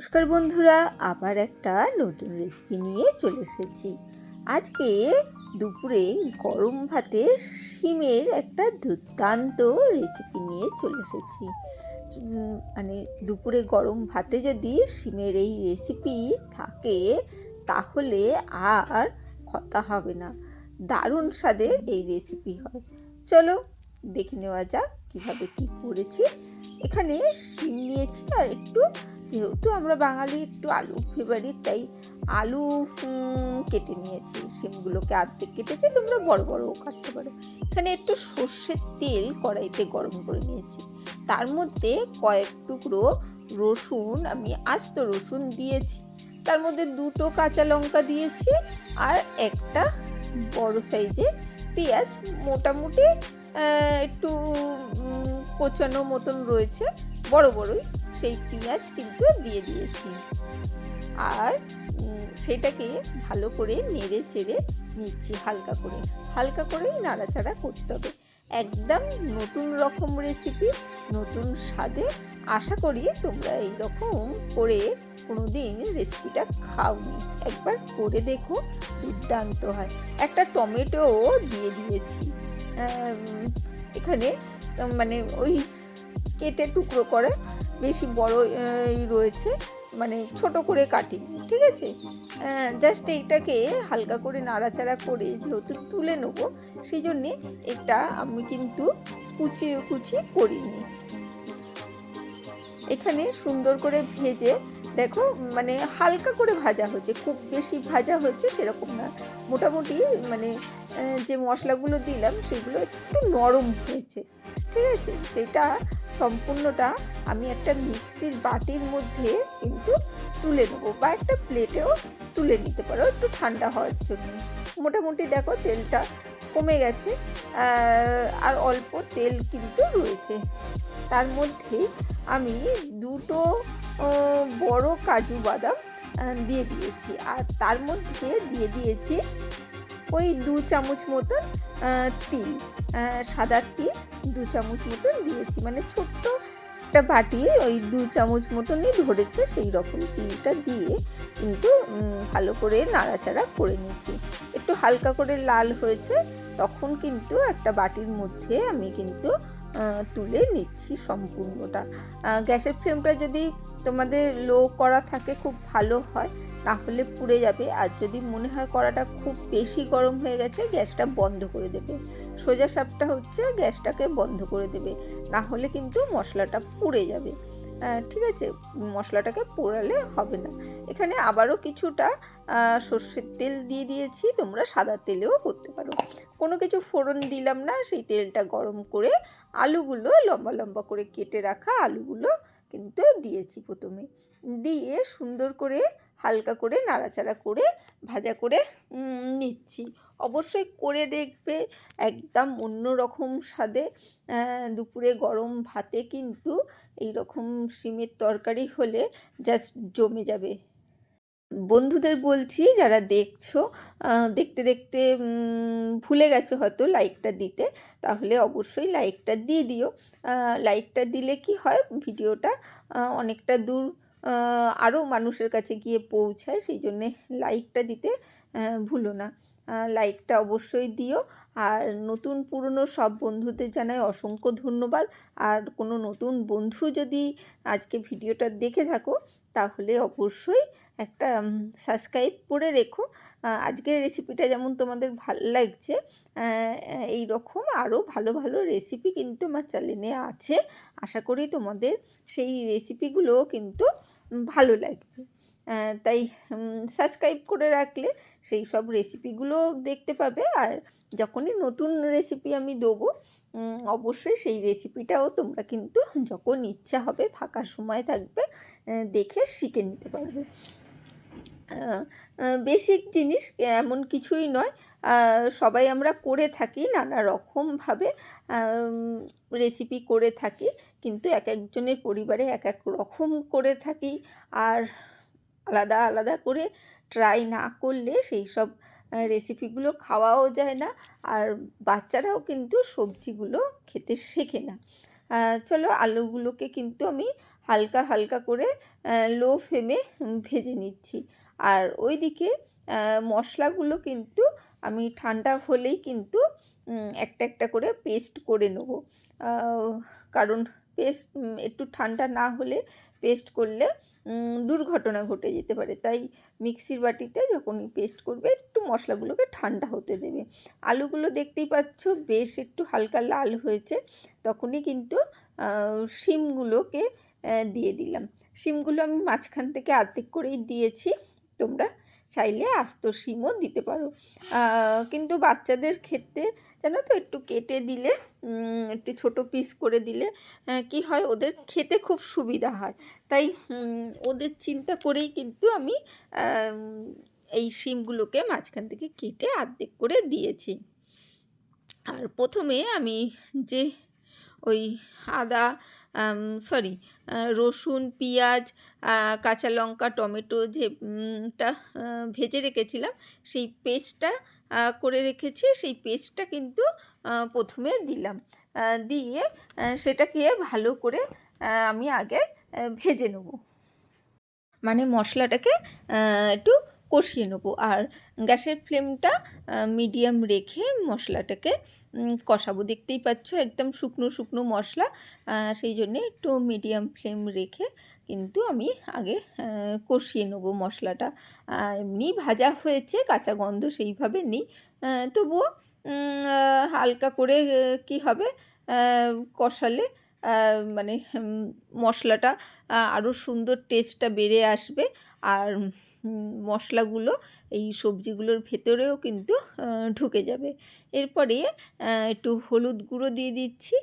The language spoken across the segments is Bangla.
নমস্কার বন্ধুরা, আবার একটা নতুন রেসিপি নিয়ে চলে এসেছি। আজকে দুপুরে গরম ভাতে শিমের একটা দুর্দান্ত রেসিপি নিয়ে চলে এসেছি। মানে দুপুরে গরম ভাতে যদি শিমের এই রেসিপি থাকে, তাহলে আর কথা হবে না। দারুণ স্বাদের এই রেসিপি হয়। চলো দেখে নেওয়া যাক কীভাবে কী করেছি। এখানে শিম নিয়েছি আর একটু যেহেতু আমরা বাঙালি, একটু আলু ফেভারিট তাই আলু কেটে নিয়েছি। শিমগুলোকে আর্ধেক কেটেছি, তোমরা বড় বড়ও কাটতে পারো। এখানে একটু সর্ষের তেল কড়াইতে গরম করে নিয়েছি। তার মধ্যে কয়েক টুকরো রসুন, আমি আস্ত রসুন দিয়েছি। তার মধ্যে দুটো কাঁচা লঙ্কা দিয়েছি আর একটা বড় সাইজে পেঁয়াজ। মোটামুটি একটু কোচানো মতন রয়েছে, বড় বড়ই। সেই পেঁয়াজ কিন্তু দিয়ে দিয়েছি। আর সেটাকে ভালো করে নেড়ে চেড়ে নিচ্ছি হালকা করে। হালকা করেই নাড়াচাড়া করতে হবে। একদম নতুন রকম রেসিপি নতুন স্বাদে আশা করি তোমরা এই রকম করে কোনো দিন রেসিপিটা খাওনি। একবার করে দেখো, দুর্দান্ত হয়। একটা টমেটো দিয়ে দিয়েছি। এখানে মানে ওই কেটে টুকরো করে বেশি বড় রয়েছে। মানে ছোট করে কাটি ঠিক আছে? জাস্ট এইটাকে হালকা করে নাড়াচাড়া করে যেহেতু তুলে নেব সেই জন্যে এটা আমি কিন্তু কুচিয়ে কুচিয়ে করিনি। এখানে সুন্দর করে ভেজে, দেখো মানে হালকা করে ভাজা হচ্ছে, খুব বেশি ভাজা হচ্ছে সেরকম না। মোটামুটি মানে যে মশলাগুলো দিলাম, সেগুলো একটু নরম হয়েছে, ঠিক আছে? সেটা সম্পূর্ণটা আমি একটা মিক্সির বাটির মধ্যে কিন্তু তুলে নেব বা একটা প্লেটেও তুলে নিতে পারো, একটু ঠান্ডা হওয়ার জন্য। মোটামুটি দেখো তেলটা কমে গেছে আর অল্প তেল কিন্তু রয়েছে। তার মধ্যে আমি দুটো বড় কাজু বাদাম দিয়ে দিয়েছি। আর তার মধ্যে দিয়ে দিয়েছি ওই দু চামচ মতন তিল। সাদা তিল দু চামচ মতন দিয়েছি। মানে ছোট্ট একটা বাটির ওই দু চামচ মতনই ধরেছে সেই রকম তিলটা দিয়ে কিন্তু ভালো করে নাড়াচাড়া করে নিচ্ছি। একটু হালকা করে লাল হয়েছে, তখন কিন্তু একটা বাটির মধ্যে আমি কিন্তু তুলে নিচ্ছি সম্পূর্ণটা। গ্যাসের ফ্লেমটা যদি তোমাদের লো করা থাকে খুব ভালো হয় না হলে পুড়ে যাবে। আর যদি মনে হয় কড়াটা খুব বেশি গরম হয়ে গেছে, গ্যাসটা বন্ধ করে দেবে। সোজা সাপটা হচ্ছে গ্যাসটাকে বন্ধ করে দেবে, না হলে কিন্তু মশলাটা পুড়ে যাবে। ঠিক আছে, মশলাটাকে পোড়ালে হবে না। এখানে আবারও কিছুটা সর্ষের তেল দিয়ে দিয়েছি, তোমরা সাদা তেলেও করতে পারো। কোনো কিছু ফোড়ন দিলাম না, সেই তেলটা গরম করে আলুগুলো লম্বা লম্বা করে কেটে রাখা আলুগুলো কিন্তু দিয়েছি প্রথমে। দিয়ে সুন্দর করে হালকা করে নাড়াচাড়া করে ভাজা করে নিচ্ছি। অবশ্যই করে দেখবে, একদম অন্য রকম স্বাদে দুপুরে গরম ভাতে কিন্তু এই রকম শিমের তরকারি হলে জাস্ট জমে যাবে। বন্ধুদের বলছি, যারা দেখছ দেখতে দেখতে ভুলে গেছো হয়তো লাইকটা দিতে, তাহলে অবশ্যই লাইকটা দিয়ে দিও। লাইকটা দিলে কি হয়, ভিডিওটা অনেকটা দূর আরও মানুষের কাছে গিয়ে পৌঁছায় সেই জন্যে লাইকটা দিতে ভুলো না। লাইকটা অবশ্যই দিও। আর নতুন পুরনো সব বন্ধুদের জানাই অসংখ্য ধন্যবাদ। আর কোনো নতুন বন্ধু যদি আজকে ভিডিওটা দেখে থাকো, তাহলে অবশ্যই একটা সাবস্ক্রাইব করে রেখো। আজকের রেসিপিটা যেমন তোমাদের ভালো লাগছে এই রকম আরও ভালো ভালো রেসিপি কিন্তু আমার চ্যানেলে আছে। আশা করি তোমাদের সেই রেসিপিগুলো কিন্তু ভালো লাগবে। তাই সাবস্ক্রাইব করে রাখলে সেই সব রেসিপিগুলো দেখতে পাবে। আর যখনই নতুন রেসিপি আমি দেবো অবশ্যই সেই রেসিপিটাও তোমরা কিন্তু যখন ইচ্ছা হবে ফাঁকা সময় থাকবে দেখে শিখে নিতে পারবে। বেসিক জিনিস এমন কিছুই নয়। সবাই আমরা করে থাকি, নানা রকমভাবে রেসিপি করে থাকি, কিন্তু এক একজনের পরিবারে এক এক রকম করে থাকি। আর আলাদা আলাদা করে ট্রাই না করলে সেই সব রেসিপিগুলো খাওয়াও যায় না। আর বাচ্চারাও কিন্তু সবজিগুলো খেতে শেখে না। চলো আলুগুলোকে কিন্তু আমি হালকা হালকা করে লো ফ্লেমে ভেজে নিচ্ছি। আর ওইদিকে মশলাগুলো কিন্তু আমি ঠান্ডা হলেই কিন্তু একটা একটা করে পেস্ট করে নেব। কারণ পেস্ট একটু ঠান্ডা না হলে পেস্ট করলে দুর্ঘটনা ঘটে যেতে পারে। তাই মিক্সির বাটিতে যখনই পেস্ট করবে, একটু মশলাগুলোকে ঠান্ডা হতে দেবে। আলুগুলো দেখতেই পাচ্ছ বেশ একটু হালকা লাল হয়েছে। তখনই কিন্তু শিমগুলোকে দিয়ে দিলাম। শিমগুলো আমি মাঝখান থেকে আর্ধেক করেই দিয়েছি। তোমরা চাইলে আস্ত শিমও দিতে পারো। কিন্তু বাচ্চাদের ক্ষেত্রে জানো তো, একটু কেটে দিলে একটু ছোট পিস করে দিলে কি হয়, ওদের খেতে খুব সুবিধা হয়। তাই ওদের চিন্তা করেই কিন্তু আমি এই শিমগুলোকে মাঝখান থেকে কেটে আর্ধেক করে দিয়েছি। আর প্রথমে আমি যে ওই আদা সরি রসুন, পেঁয়াজ কাঁচা লঙ্কা, টমেটো যেটা ভেজে রেখেছিলাম, সেই পেস্টটা করে রেখেছি, সেই পেস্টটা কিন্তু প্রথমে দিলাম। দিয়ে সেটাকে ভালো করে আমি আগে ভেজে নেব। মানে মশলাটাকে একটু কষিয়ে নেব। আর গ্যাসের ফ্লেমটা মিডিয়াম রেখে মশলাটাকে কষাবো। দেখতেই পাচ্ছ, একদম শুকনো শুকনো মশলা সেই জন্যে একটু মিডিয়াম ফ্লেম রেখে কিন্তু আমি আগে কষিয়ে নেব মশলাটা। এমনি ভাজা হয়েছে, কাঁচা গন্ধ সেইভাবে নেই। তবুও হালকা করে কি হবে কষালে মানে মশলাটা আরও সুন্দর টেস্টটা বেড়ে আসবে। আর মশলাগুলো এই সবজিগুলোর ভেতরেও কিন্তু ঢুকে যাবে। এরপরে একটু হলুদ গুঁড়ো দিয়ে দিচ্ছি।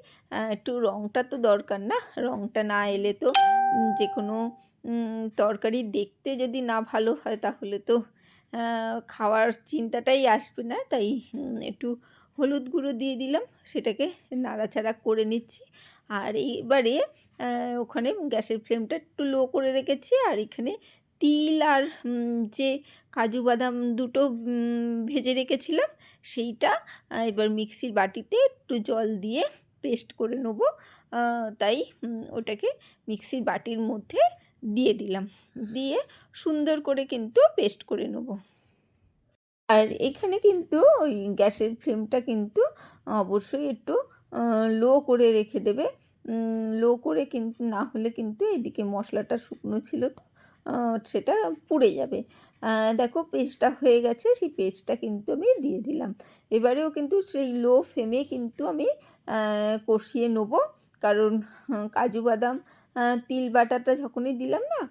একটু রঙটা তো দরকার না। রঙটা না এলে তো যে কোনো তরকারি দেখতে যদি না ভালো হয় তাহলে তো খাওয়ার চিন্তাটাই আসবে না। তাই একটু হলুদ গুঁড়ো দিয়ে দিলাম। সেটাকে নাড়াচাড়া করে নিচ্ছি। আর এইবারে ওখানে গ্যাসের ফ্লেমটা একটু লো করে রেখেছি। আর এখানে তিল আর যে কাজু বাদাম দুটো ভেজে রেখেছিলাম, সেইটা এবার মিক্সির বাটিতে একটু জল দিয়ে পেস্ট করে নেব। তাই ওটাকে মিক্সির বাটির মধ্যে দিয়ে দিলাম। দিয়ে সুন্দর করে কিন্তু পেস্ট করে নেব। আর এখানে কিন্তু ওই গ্যাসের ফ্লেমটা কিন্তু অবশ্যই একটু লো করে রেখে দেবে। লো করে কিন্তু না হলে কিন্তু এদিকে মশলাটা শুকনো ছিল তো। সেটা পুড়ে যাবে। দেখো পেস্টটা হয়ে গেছে, সেই পেস্টটা কিন্তু আমি দিয়ে দিলাম। এবারেও কিন্তু সেই লো ফ্লেমে কিন্তু আমি কষিয়ে নেব। কারণ কাজু বাদাম তিল বাটাটা যখনই দিলাম না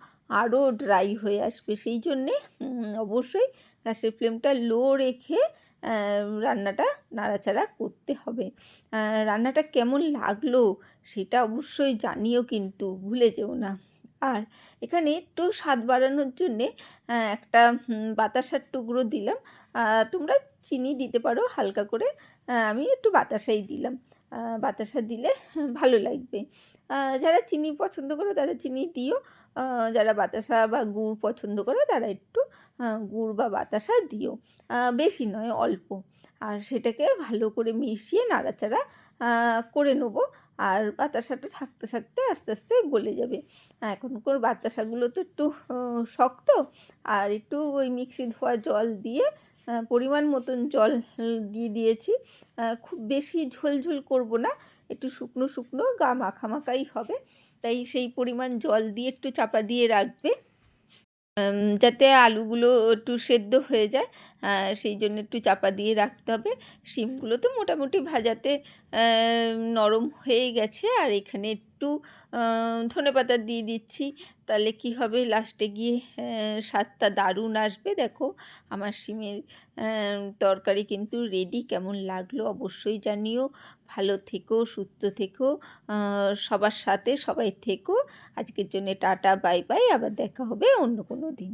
আরও ড্রাই হয়ে আসবে। সেই জন্যে অবশ্যই গ্যাসের ফ্লেমটা লো রেখে রান্নাটা নাড়াচাড়া করতে হবে। রান্নাটা কেমন লাগল, সেটা অবশ্যই জানিও কিন্তু, ভুলে যেও না। আর এখানে একটু স্বাদ বাড়ানোর জন্যে একটা বাতাসার টুকরো দিলাম। তোমরা চিনি দিতে পারো হালকা করে। আমি একটু বাতাসাই দিলাম। বাতাসা দিলে ভালো লাগবে। যারা চিনি পছন্দ করো তারা চিনি দিও। যারা বাতাসা বা গুড় পছন্দ করে তারা একটু গুড় বা বাতাসা দিও। বেশি নয়, অল্প। আর সেটাকে ভালো করে মিশিয়ে নাড়াচাড়া করে নেব। আর বাতাসাটা থাকতে থাকতে আস্তে আস্তে গলে যাবে। এখনকার বাতাসাগুলো তো একটু শক্ত আর একটু ওই মিক্সি ধোয়া জল দিয়ে পরিমাণ মতন জল দিয়ে দিয়েছি। খুব বেশি ঝোলঝোল করব না, একটু শুকনো শুকনো গা মাখামাখাই হবে। তাই সেই পরিমাণ জল দিয়ে একটু চাপা দিয়ে রাখবে যাতে আলুগুলো একটু সেদ্ধ হয়ে যায়। সেই জন্য একটু চাপা দিয়ে রাখতে হবে। শিমগুলো তো মোটামুটি ভাজাতে নরম হয়ে গেছে। আর এখানে একটু ধনে পাতা দিয়ে দিচ্ছি। তাহলে কি হবে? লাস্টে গিয়ে স্বাদটা দারুণ আসবে। দেখো, আমার শিমের তরকারি কিন্তু রেডি কেমন লাগল অবশ্যই জানিও। ভালো থেকো, সুস্থ থেকো সবার সাথে সবাই থেকো। আজকের জন্য টাটা বাই বাই আবার দেখা হবে অন্য কোনো দিন।